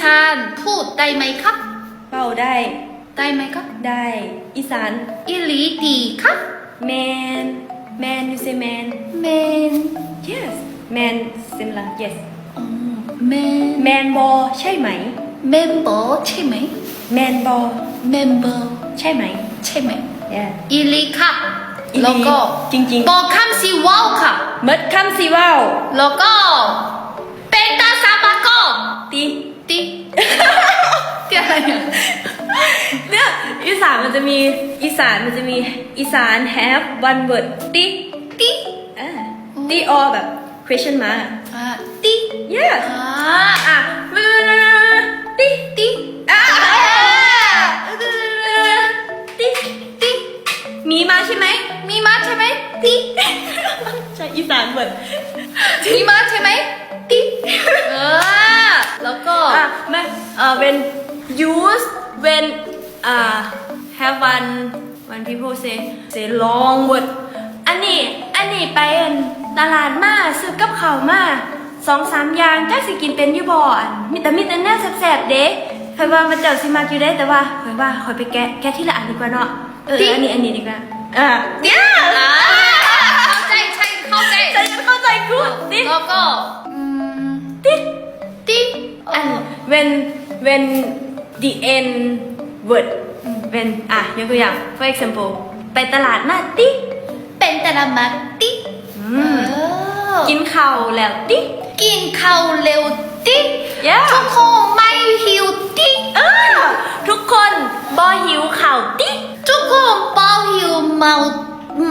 สานพูดได้ไหมครับ เป่าได้ ได้ไหมครับ ได้ อีสานอีหลีดีครับ man man you say man แมน yes man similar yes แมน man b o ใช่ไหม เมมเบอร์ใช่ไหม man b o เมมเบอร์ใช่ไหม ใช่ไหม yeah อีหลีครับอีหลีแล้วก็จริงๆ บอกคำสิว้าวค่ะ เมดคำสิว่าว แล้วก็เป็นตาซาบะก็ ตี ติติ อะไรเนี่ยเนี่ยอีสานมันจะมีอีสานมันจะมีอีสาน have one word ตีติอ่าตี or แบบ question mark อ่าติ yeah อ่าอะตีติอะติติมีมาใช่ไหมมีมาใช่ไหมติใช่อีสานเหมือนมีมาใช่ไหมติเออแล้วก็อะแม่เอ่อ when use when อ่า have one when people say say long word อันนี้อันนี้ไปอันตลาดมาซื้อกับข้าวมาสองสามอย่างจ้าสิกินเป็นอยู่บ่อันมีแต่มีแต่แน่แสบๆเด้เคยว่ามันเจ้าสิมาอยู่ได้แต่ว่าเคยว่าคอยไปแกะแกะที่ละอันดีกว่าเนาะเอออันนี้อันนี้ดีกว่าอ่าเนี่ยอ่าเข้าใจใช่เข้าใจฉันยังเข้าใจกูดิแล้วก็อืมติติอัน when when the end word when อะยกตัวอย่าง for example ไปตลาดมาติเป็นแต่ละมาติอืเอมอกินข้าวแล้วติกินข้าวเร็วติ Yeah ทุกคนไม่หิวติเออทุกคนบอหิวข่าวติ ทุกคนเปาหิวเมา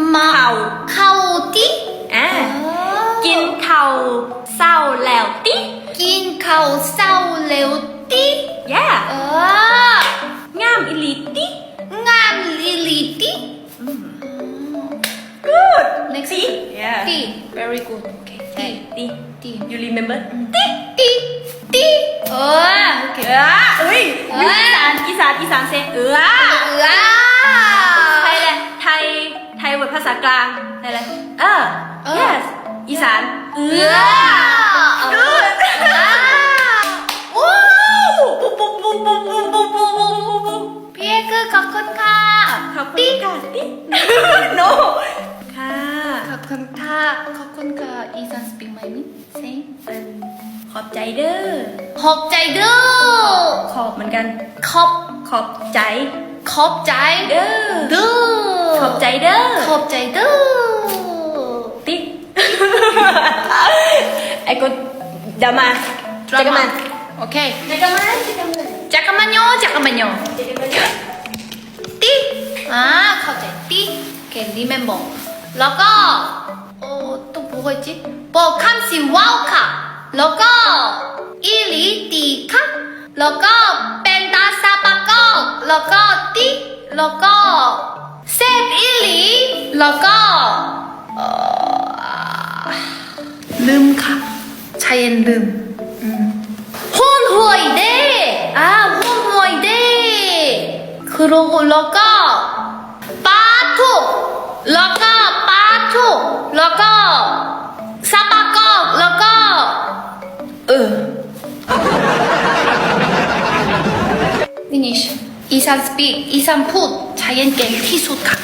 เมาข่าวข้าวติอะกินข้าวเศร้าแล้วติกินข้าวเศร้าเร็วติ yeah เอองามอิลิติ งานลิลิติ good next ติ yeah ติ very good okay ใช่ติติติ you remember ติติติเออโอเคเอออุ้ยเอ้ยอีสานอีสานอีสานเซเออเออไทยเลยไทยไทยเวิร์ดภาษากลางไทยเลยเออ yes อีสานเอเอออ พี่เอกขอบคุณค่ะขอบคุณค่ะติ๊ no ค่ะขอบคุณค่ะขอบคุณค่ะอีสานสปีกไหมมิเซ็งเป็นขอบใจเด้อขอบใจเด้อขอบเหมือนกัน ขอบขอบใจ ขอบใจเด้อเด้อขอบใจเด้อขอบใจเด้อติ๊ไอ้กูเดี๋ยวมาเจอกันมาโอเคเจอกันมาเจอกันมาจักรมันโยจักรมันโย อ่าเข้าใจติ๊กโอเค remember แล้วก็โอ้또뭐가있지บอกคำสิว้าวค่ะ แล้วก็อีหลีตีค่ะ แล้วก็เป็นตาซาปะก็แล้วก็ติ๊กแล้วก็เซฟอีหลีแล้วก็เอ่อลืมค่ะชายันลืมอืมหุ่นหวยเด้อ่าหุ่นหวยเด้ 그러고 러가 빠투 แล้วก็ปาทุแล้วก็ซาปากอกแล้วก็ เออ Finish อีสานสปีกอีสานพูดชาเย็นเก่งที่สุดค่ะ